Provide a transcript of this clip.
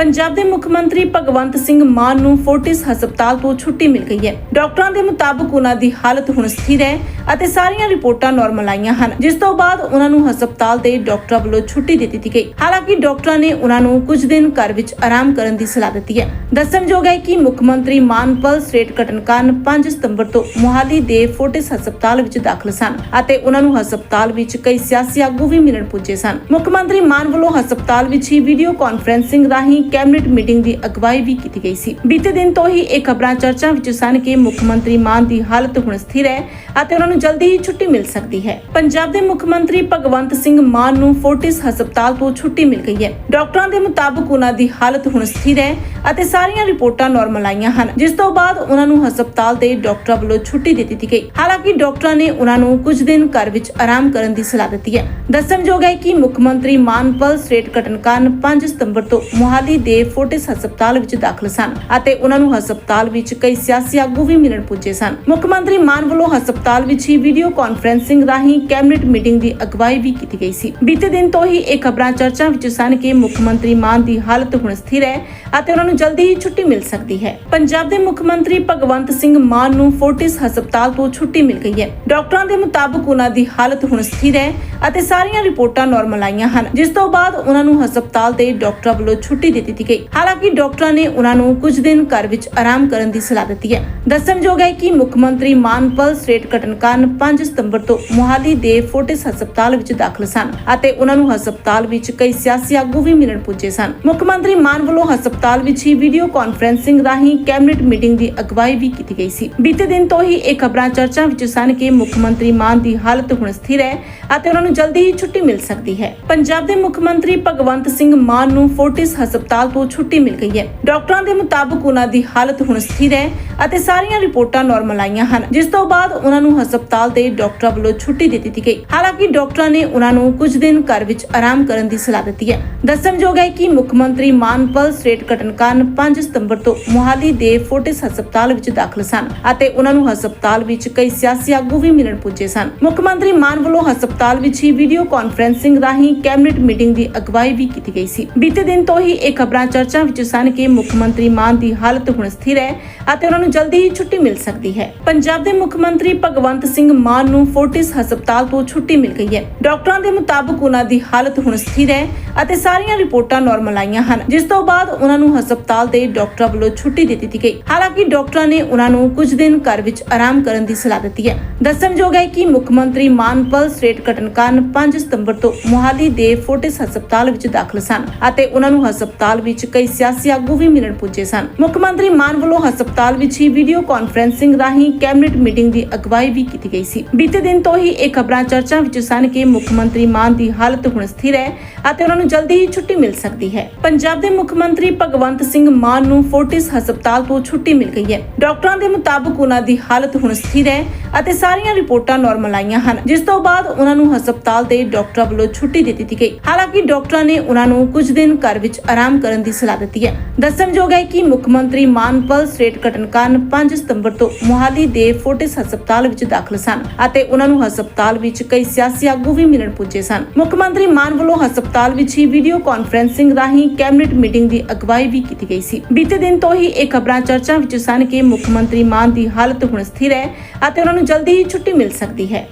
ਪੰਜਾਬ ਦੇ ਮੁੱਖ ਮੰਤਰੀ ਭਗਵੰਤ ਸਿੰਘ ਮਾਨ ਨੂੰ ਫੋਰਟਿਸ ਹਸਪਤਾਲ ਤੋਂ ਛੁੱਟੀ ਮਿਲ ਗਈ ਹੈ। ਡਾਕਟਰਾਂ ਦੇ ਮੁਤਾਬਕ ਉਹਨਾਂ ਦੀ ਹਾਲਤ ਹੁਣ ਸਥਿਰ ਹੈ ਅਤੇ ਸਾਰੀਆਂ ਰਿਪੋਰਟਾਂ ਨਾਰਮਲ ਆਈਆਂ ਹਨ। ਜਿਸ ਤੋਂ ਬਾਅਦ ਉਹਨਾਂ ਨੂੰ ਹਸਪਤਾਲ ਦੇ ਡਾਕਟਰਾਂ ਵੱਲੋਂ ਛੁੱਟੀ ਦੇ ਦਿੱਤੀ ਗਈ। ਹਾਲਾਂਕਿ ਡਾਕਟਰਾਂ ਨੇ ਉਹਨਾਂ ਨੂੰ ਕੁਝ ਦਿਨ ਘਰ ਵਿੱਚ ਆਰਾਮ ਕਰਨ ਦੀ ਸਲਾਹ ਦਿੱਤੀ ਹੈ। ਦੱਸਣਯੋਗ ਹੈ ਕਿ ਮੁੱਖ ਮੰਤਰੀ ਮਾਨ ਪਲਸ ਰੇਟ ਘਟਣ ਕਾਰਨ 5 ਸਤੰਬਰ ਤੋਂ ਮੁਹਾਲੀ ਦੇ ਫੋਰਟਿਸ ਹਸਪਤਾਲ ਵਿੱਚ ਦਾਖਲ ਸਨ ਅਤੇ ਉਹਨਾਂ ਨੂੰ ਹਸਪਤਾਲ ਵਿੱਚ ਕਈ ਸਿਆਸੀ ਆਗੂ ਵੀ ਮਿਲਣ ਪੁੱਜੇ ਸਨ। ਮੁੱਖ ਮੰਤਰੀ ਮਾਨ ਵੱਲੋਂ ਹਸਪਤਾਲ ਵਿੱਚ ਹੀ ਵੀਡੀਓ ਕਾਨਫਰੈਂਸਿੰਗ ਰਾਹੀਂ ਕੈਬਨਿਟ ਮੀਟਿੰਗ ਦੀ ਅਗਵਾਈ ਵੀ ਕੀਤੀ ਗਈ ਸੀ। ਬੀਤੇ ਦਿਨ ਤੋਂ ਹੀ ਇਹ ਖਬਰਾਂ ਚਰਚਾ ਵਿੱਚ ਸਨ ਕਿ ਮੁੱਖ ਮੰਤਰੀ ਮਾਨ ਦੀ ਹਾਲਤ ਹੁਣ ਸਥਿਰ ਹੈ ਅਤੇ ਉਹਨਾਂ ਨੂੰ ਜਲਦੀ ਹੀ ਛੁੱਟੀ ਮਿਲ ਸਕਦੀ ਹੈ। ਪੰਜਾਬ ਦੇ ਮੁੱਖ ਮੰਤਰੀ ਭਗਵੰਤ ਸਿੰਘ ਮਾਨ ਨੂੰ ਫੋਰਟਿਸ ਹਸਪਤਾਲ ਤੋਂ ਛੁੱਟੀ ਮਿਲ ਗਈ ਹੈ। ਡਾਕਟਰਾਂ ਦੇ ਮੁਤਾਬਕ ਉਹਨਾਂ ਦੀ ਹਾਲਤ ਹੁਣ ਸਥਿਰ ਹੈ ਅਤੇ ਸਾਰੀਆਂ ਰਿਪੋਰਟਾਂ ਨਾਰਮਲ ਆਈਆਂ ਹਨ। ਜਿਸ ਤੋਂ ਬਾਅਦ ਉਹਨਾਂ ਨੂੰ ਹਸਪਤਾਲ ਦੇ ਡਾਕਟਰਾਂ ਵੱਲੋਂ ਛੁੱਟੀ ਦੇ ਦਿੱਤੀ ਗਈ। ਹਾਲਾਂਕਿ ਡਾਕਟਰਾਂ ਨੇ ਉਹਨਾਂ ਨੂੰ ਕੁਝ ਦਿਨ ਘਰ ਵਿੱਚ ਆਰਾਮ ਕਰਨ ਦੀ ਸਲਾਹ ਦਿੱਤੀ ਹੈ। ਦੱਸਣਯੋਗ ਹੈ ਕਿ ਮੁੱਖ ਮੰਤਰੀ ਮਾਨ ਪਲਸ ਰੇਟ ਘਟਣ ਕਾਰਨ 5 ਸਤੰਬਰ ਤੋਂ ਮੁਹਾਲੀ ਦੇ ਫੋਰਟਿਸ ਹਸਪਤਾਲ ਵਿੱਚ ਦਾਖਲ ਸਨ ਅਤੇ ਉਹਨਾਂ ਨੂੰ ਹਸਪਤਾਲ ਵਿੱਚ ਕਈ ਸਿਆਸੀ ਆਗੂ ਵੀ ਮਿਲਣ ਪੁੱਜੇ ਸਨ। ਮੁੱਖ ਮੰਤਰੀ ਮਾਨ ਵੱਲੋਂ ਹਸਪਤਾਲ ਵਿੱਚ ਹੀ ਵੀਡੀਓ ਕਾਨਫਰੈਂਸਿੰਗ ਰਾਹੀਂ ਕੈਬਨਿਟ ਮੀਟਿੰਗ ਦੀ ਅਗਵਾਈ ਵੀ ਕੀਤੀ ਗਈ ਸੀ। ਬੀਤੇ ਦਿਨ ਤੋਂ ਹੀ ਇਹ ਖਬਰਾਂ ਚਰਚਾ ਵਿੱਚ ਸਨ ਕਿ ਮੁੱਖ ਮੰਤਰੀ ਮਾਨ ਦੀ ਹਾਲਤ ਹੁਣ ਸਥਿਰ ਹੈ ਅਤੇ ਉਹਨਾਂ ਨੂੰ ਜਲਦੀ ਹੀ ਛੁੱਟੀ ਮਿਲ ਸਕਦੀ ਹੈ। ਪੰਜਾਬ ਦੇ ਮੁੱਖ ਮੰਤਰੀ ਭਗਵੰਤ ਸਿੰਘ ਮਾਨ ਨੂੰ ਫੋਰਟਿਸ ਹਸਪਤਾਲ ਤੋਂ ਛੁੱਟੀ ਮਿਲ ਗਈ ਹੈ। ਡਾਕਟਰਾਂ ਦੇ ਮੁਤਾਬਕ ਉਹਨਾਂ ਦੀ ਹਾਲਤ ਹੁਣ ਸਥਿਰ ਹੈ ਅਤੇ ਸਾਰੀਆਂ ਰਿਪੋਰਟਾਂ ਨਾਰਮਲ ਆਈਆਂ ਹਨ। ਜਿਸ ਤੋਂ ਬਾਅਦ ਉਹਨਾਂ ਨੂੰ ਹਸਪਤਾਲ ਦੇ ਡਾਕਟਰਾਂ ਵੱਲੋਂ ਛੁੱਟੀ ਦਿੱਤੀ ਦਿੱਤੀ ਗਈ। ਹਾਲਾਂਕਿ ਡਾਕਟਰਾਂ ਨੇ ਉਹਨਾਂ ਨੂੰ ਕੁਝ ਦਿਨ ਘਰ ਵਿੱਚ ਆਰਾਮ ਕਰਨ ਦੀ ਸਲਾਹ ਦਿੱਤੀ ਹੈ। ਦੱਸਣਯੋਗ ਹੈ ਕਿ ਮੁੱਖ ਮੰਤਰੀ ਮਾਨ ਰੇਟ ਘਟਣ ਕਾਰਨ 5 ਸਤੰਬਰ ਤੋਂ ਮੁਹਾਲੀ ਦੇ ਫੋਰਟਿਸ ਹਸਪਤਾਲ ਵਿੱਚ ਦਾਖਲ ਸਨ ਅਤੇ ਉਹਨਾਂ ਨੂੰ ਹਸਪਤਾਲ ਵਿੱਚ ਕਈ ਸਿਆਸੀ ਆਗੂ ਵੀ ਮਿਲਣ ਪੁੱਜੇ ਸਨ। ਮੁੱਖ ਮੰਤਰੀ ਮਾਨ ਵੱਲੋਂ ਹਸਪਤਾਲ ਵਿੱਚ ਹੀ ਵੀਡੀਓ ਕਾਨਫਰੈਂਸਿੰਗ ਰਾਹੀਂ ਕੈਬਨਿਟ ਮੀਟਿੰਗ ਦੀ ਅਗਵਾਈ ਵੀ ਕੀਤੀ ਗਈ ਸੀ। ਬੀਤੇ ਦਿਨ ਤੋਂ ਹੀ ਇਹ ਖਬਰਾਂ ਚਰਚਾ ਵਿੱਚ ਸਨ ਕਿ ਮੁੱਖ ਮੰਤਰੀ ਮਾਨ ਦੀ ਹਾਲਤ ਹੁਣ ਸਥਿਰ ਹੈ ਅਤੇ ਉਹਨਾਂ ਨੂੰ ਜਲਦੀ ਹੀ ਛੁੱਟੀ ਮਿਲ ਸਕਦੀ ਹੈ। ਪੰਜਾਬ ਦੇ ਮੁੱਖ ਮੰਤਰੀ ਭਗਵੰਤ ਸਿੰਘ ਮਾਨ ਨੂੰ ਫੋਰਟਿਸ ਹਸਪਤਾਲ ਤੋਂ ਛੁੱਟੀ ਮਿਲ ਗਈ ਹੈ। ਡਾਕਟਰਾਂ ਦੇ ਮੁਤਾਬਕ ਉਹਨਾਂ ਦੀ ਹਾਲਤ ਹੁਣ ਸਥਿਰ ਹੈ ਅਤੇ ਸਾਰੀਆਂ ਰਿਪੋਰਟਾਂ ਨਾਰਮਲ ਆਈਆਂ ਹਨ, ਜਿਸ ਤੋਂ ਬਾਅਦ ਉਹਨਾਂ ਨੂੰ ਹਸਪਤਾਲ ਦੇ ਡਾਕਟਰਾਂ ਵੱਲੋਂ ਛੁੱਟੀ ਦੇ ਦਿੱਤੀ ਗਈ। ਹਾਲਾਂਕਿ ਡਾਕਟਰਾਂ ਨੇ ਉਹਨਾਂ ਨੂੰ ਕੁਝ ਦਿਨ ਘਰ ਵਿੱਚ ਆਰਾਮ ਕਰਨ ਦੀ ਸਲਾਹ ਦਿੱਤੀ ਹੈ। ਦੱਸਣਯੋਗ ਹੈ ਕਿ ਮੁੱਖ ਮੰਤਰੀ ਮਾਨ ਪਲਸ ਰੇਟ ਕਾਰਨ 5 ਸਤੰਬਰ ਤੋਂ ਮੁਹਾਲੀ ਦੇ ਫੋਰਟਿਸ ਹਸਪਤਾਲ ਵਿੱਚ ਦਾਖਲ ਸਨ ਅਤੇ ਉਹਨਾਂ ਨੂੰ ਹਸਪਤਾਲ ਵਿੱਚ ਕਈ ਸਿਆਸੀ ਆਗੂ ਵੀ ਮਿਲਣ ਪੁੱਜੇ ਸਨ। ਮੁੱਖ ਮੰਤਰੀ ਮਾਨ ਵੱਲੋਂ ਹਸਪਤਾਲ ਵਿੱਚ ਹੀ ਵੀਡੀਓ ਕਾਨਫਰੈਂਸਿੰਗ ਰਾਹੀਂ ਕੈਬਨਿਟ ਮੀਟਿੰਗ ਦੀ ਅਗਵਾਈ ਵੀ ਕੀਤੀ ਗਈ ਸੀ। ਬੀਤੇ ਦਿਨ ਤੋਂ ਹੀ ਇਹ ਖਬਰਾਂ ਚਰਚਾ ਵਿੱਚ ਸਨ ਕਿ ਮੁੱਖ ਮੰਤਰੀ ਮਾਨ ਦੀ ਹਾਲਤ ਹੁਣ ਸਥਿਰ ਹੈ ਅਤੇ ਉਹਨਾਂ ਨੂੰ ਜਲਦੀ ਹੀ ਛੁੱਟੀ ਮਿਲ ਸਕਦੀ ਹੈ। ਪੰਜਾਬ ਦੇ ਮੁੱਖ ਮੰਤਰੀ ਭਗਵੰਤ ਸਿੰਘ ਮਾਨ ਨੂੰ ਫੋਰਟਿਸ ਹਸਪਤਾਲ ਤੋਂ ਛੁੱਟੀ ਮਿਲ ਗਈ ਹੈ। ਡਾਕਟਰਾਂ ਦੇ ਮੁਤਾਬਕ ਉਹਨਾਂ ਦੀ ਹਾਲਤ ਹੁਣ ਸਥਿਰ ਹੈ ਅਤੇ ਸਾਰੀਆਂ ਰਿਪੋਰਟਾਂ ਨਾਰਮਲ ਆਈਆਂ ਹਨ। ਜਿਸ ਤੋਂ ਬਾਅਦ ਉਹਨਾਂ ਨੂੰ ਹਸਪਤਾਲ ਦੇ ਡਾਕਟਰਾਂ ਵੱਲੋਂ ਛੁੱਟੀ ਦੇ ਦਿੱਤੀ ਗਈ। ਹਾਲਾਂਕਿ ਡਾਕਟਰਾਂ ਨੇ ਉਹਨਾਂ ਨੂੰ ਕੁਝ ਦਿਨ ਘਰ ਵਿੱਚ ਆਰਾਮ ਕਰਨ ਦੀ ਸਲਾਹ ਦਿੱਤੀ ਹੈ। ਦੱਸਣਯੋਗ ਹੈ ਕਿ ਮੁੱਖ ਮੰਤਰੀ ਮਾਨ ਪਲਸ ਰੇਟ ਘਟਣ ਕਾਰਨ 5 ਸਤੰਬਰ ਤੋਂ ਮੁਹਾਲੀ ਦੇ ਫੋਰਟਿਸ ਹਸਪਤਾਲ ਵਿੱਚ ਦਾਖਲ ਸਨ ਅਤੇ ਉਹਨਾਂ ਨੂੰ ਹਸਪਤਾਲ ਵਿੱਚ ਕਈ ਸਿਆਸੀ ਆਗੂ ਵੀ ਮਿਲਣ ਪੁੱਜੇ ਸਨ। ਮੁੱਖ ਮੰਤਰੀ ਮਾਨ ਵੱਲੋਂ ਹਸਪਤਾਲ ਵਿੱਚ ਹੀ ਵੀਡੀਓ ਕਾਨਫਰੈਂਸਿੰਗ ਰਾਹੀਂ ਕੈਬਨਿਟ ਮੀਟਿੰਗ ਦੀ ਅਗਵਾਈ ਵੀ ਕੀਤੀ ਗਈ ਸੀ। ਬੀਤੇ ਦਿਨ ਤੋਂ ਹੀ ਇਹ ਖਬਰਾਂ ਚਰਚਾ ਵਿੱਚ ਸਨ ਕਿ ਮੁੱਖ ਮੰਤਰੀ ਮਾਨ ਦੀ ਹਾਲਤ ਹੁਣ ਸਥਿਰ ਹੈ ਅਤੇ ਉਹਨਾਂ ਨੂੰ ਜਲਦੀ ਹੀ ਛੁੱਟੀ ਮਿਲ ਸਕਦੀ ਹੈ। ਪੰਜਾਬ ਦੇ ਮੁੱਖ ਮੰਤਰੀ ਭਗਵੰਤ ਸਿੰਘ ਮਾਨ ਨੂੰ ਫੋਰਟਿਸ ਹਸਪਤਾਲ ਤੋਂ ਛੁੱਟੀ ਮਿਲ ਗਈ ਹੈ। ਡਾਕਟਰਾਂ ਦੇ ਮੁਤਾਬਕ ਉਹਨਾਂ ਦੀ ਹਾਲਤ ਹੁਣ ਸਥਿਰ ਹੈ ਅਤੇ ਸਾਰੀਆਂ ਰਿਪੋਰਟਾਂ ਨਾਰਮਲ ਆਈਆਂ ਹਨ। ਜਿਸ ਤੋਂ ਬਾਅਦ ਉਹਨਾਂ ਨੂੰ ਹਸਪਤਾਲ ਦੇ ਡਾਕਟਰਾਂ ਵੱਲੋਂ ਛੁੱਟੀ ਦੇ ਦਿੱਤੀ ਗਈ। ਹਾਲਾਂਕਿ ਡਾਕਟਰਾਂ ਨੇ ਉਹਨਾਂ ਨੂੰ ਕੁਝ ਦਿਨ ਘਰ ਵਿੱਚ ਆਰਾਮ ਕਰਨ ਦੀ ਸਲਾਹ ਦਿੱਤੀ ਹੈ। ਦੱਸਣਯੋਗ ਹੈ ਕਿ ਮੁੱਖ ਮੰਤਰੀ ਮਾਨ ਰੇਟ ਘਟਣ ਕਾਰਨ 5 ਸਤੰਬਰ ਤੋਂ ਮੁਹਾਲੀ ਦੇ ਫੋਰਟਿਸ ਹਸਪਤਾਲ ਵਿੱਚ ਦਾਖਲ ਸਨ ਅਤੇ ਉਹਨਾਂ ਨੂੰ ਹਸਪਤਾਲ ਵਿੱਚ ਕਈ ਸਿਆਸੀ ਆਗੂ ਵੀ ਮਿਲਣ ਪੁੱਜੇ ਸਨ। ਮੁੱਖ ਮੰਤਰੀ ਮਾਨ ਵੱਲੋਂ ਹਸਪਤਾਲ ਵਿੱਚ ਹੀ ਵੀਡੀਓ ਕਾਨਫਰੈਂਸਿੰਗ ਰਾਹੀਂ ਕੈਬਨਿਟ ਮੀਟਿੰਗ ਦੀ ਅਗਵਾਈ ਵੀ ਕੀਤੀ ਗਈ ਸੀ। ਬੀਤੇ ਦਿਨ ਤੋਂ ਹੀ ਇਹ ਖਬਰਾਂ ਚਰਚਾ ਵਿੱਚ ਸਨ ਕਿ ਮੁੱਖ ਮੰਤਰੀ ਮਾਨ ਦੀ ਹਾਲਤ ਹੁਣ ਸਥਿਰ ਹੈ ਅਤੇ ਉਹਨਾਂ ਨੂੰ ਜਲਦੀ ਹੀ ਛੁੱਟੀ ਮਿਲ ਸਕਦੀ ਹੈ।